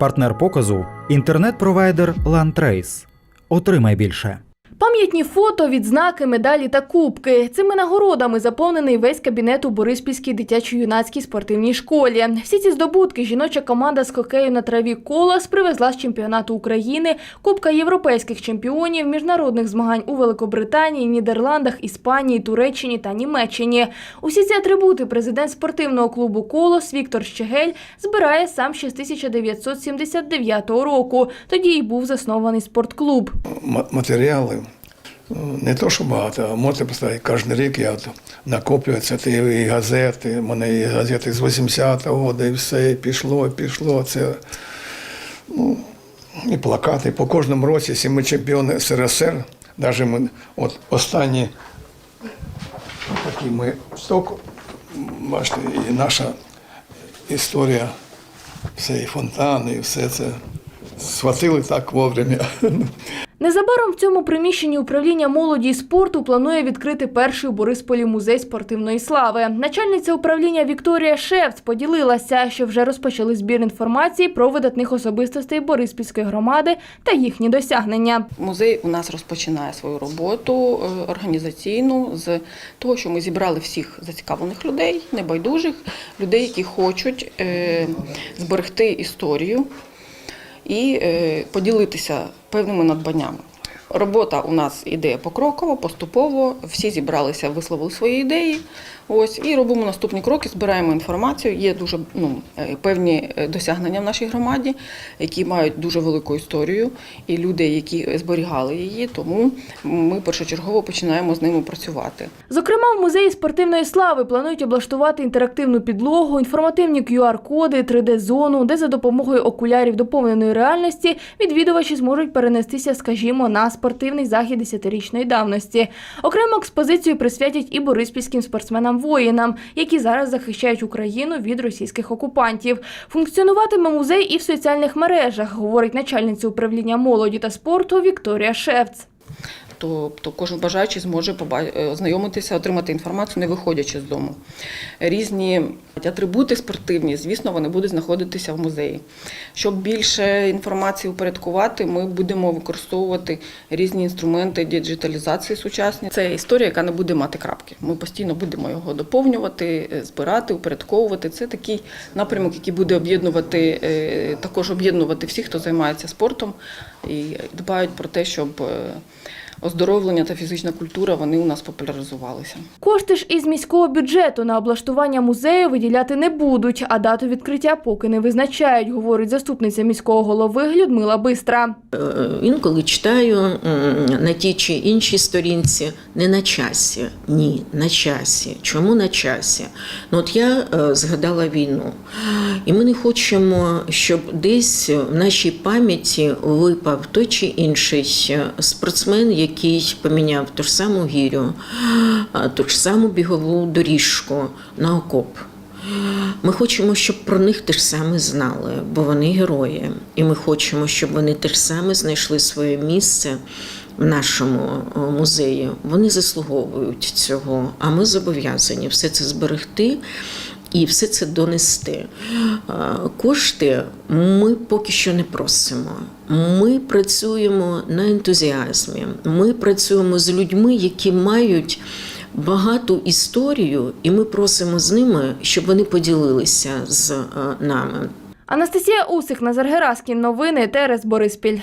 Партнер показу інтернет-провайдер LandTrace. Отримай більше. Пам'ятні фото, відзнаки, медалі та кубки. Цими нагородами заповнений весь кабінет у Бориспільській дитячо-юнацькій спортивній школі. Всі ці здобутки жіноча команда з хокею на траві Колос привезла з чемпіонату України, Кубка європейських чемпіонів, міжнародних змагань у Великобританії, Нідерландах, Іспанії, Туреччині та Німеччині. Усі ці атрибути президент спортивного клубу Колос Віктор Щегель збирає сам ще з 1979 року. Тоді й був заснований спортклуб. ма- матеріали. Ну, Не то, що багато, а можете поставити кожен рік я накоплюється ті і газети. У мене і газети з 80-го року, і все, і пішло, і пішло. Це, ну, і плакати. По кожному році, якщо ми чемпіони СРСР, навіть ми от останні такі ми сток, бачите, і наша історія, все, і фонтани, і все це схватили так вовремя. Незабаром в цьому приміщенні управління молоді і спорту планує відкрити перший у Борисполі музей спортивної слави. Начальниця управління Вікторія Шевц поділилася, що вже розпочали збір інформації про видатних особистостей Бориспільської громади та їхні досягнення. Музей у нас розпочинає свою роботу е, організаційну з того, що ми зібрали всіх зацікавлених людей, небайдужих людей, які хочуть е, зберегти історію і е, поділитися певними надбаннями. Робота у нас іде покроково, поступово. Всі зібралися, висловили свої ідеї. Ось і робимо наступні кроки, збираємо інформацію. Є дуже ну, е, певні е, досягнення в нашій громаді, які мають дуже велику історію, і люди, які зберігали її. Тому ми першочергово починаємо з ними працювати. Зокрема, в музеї спортивної слави планують облаштувати інтерактивну підлогу, інформативні QR-коди, 3D-зону, де за допомогою окулярів доповненої реальності відвідувачі зможуть перенестися, скажімо, на спортивний захід 10-річної давності. Окрему експозицію присвятять і бориспільським спортсменам-воїнам, які зараз захищають Україну від російських окупантів. Функціонуватиме музей і в соціальних мережах, говорить начальниця управління молоді та спорту Вікторія Шевц. Тобто кожен бажаючий зможе е, ознайомитися, отримати інформацію, не виходячи з дому. Різні атрибути спортивні, звісно, вони будуть знаходитися в музеї. Щоб більше інформації упорядкувати, ми будемо використовувати різні інструменти діджиталізації сучасні. Це історія, яка не буде мати крапки. Ми постійно будемо його доповнювати, е, збирати, упорядковувати. Це такий напрямок, який буде об'єднувати е, також об'єднувати всіх, хто займається спортом і дбають про те, щоб оздоровлення та фізична культура вони у нас популяризувалися. Кошти ж із міського бюджету на облаштування музею виділяти не будуть, а дату відкриття поки не визначають, говорить заступниця міського голови Людмила Бистра. Е, Інколи читаю на тій чи іншій сторінці не на часі. Ні, на часі. Чому на часі? Ну от я е, згадала війну, і ми не хочемо, щоб десь в нашій пам'яті випав той чи інший е, спортсмен, який поміняв ту ж саму гірю, ту ж саму бігову доріжку на окоп. Ми хочемо, щоб про них те ж саме знали, бо вони герої. І ми хочемо, щоб вони те ж саме знайшли своє місце в нашому музеї. Вони заслуговують цього, а ми зобов'язані все це зберегти. І все це донести. Кошти ми поки що не просимо. Ми працюємо на ентузіазмі. Ми працюємо з людьми, які мають багату історію, і ми просимо з ними, щоб вони поділилися з е, нами. Анастасія Усик, Назар Гераскін. Новини ТРС Бориспіль.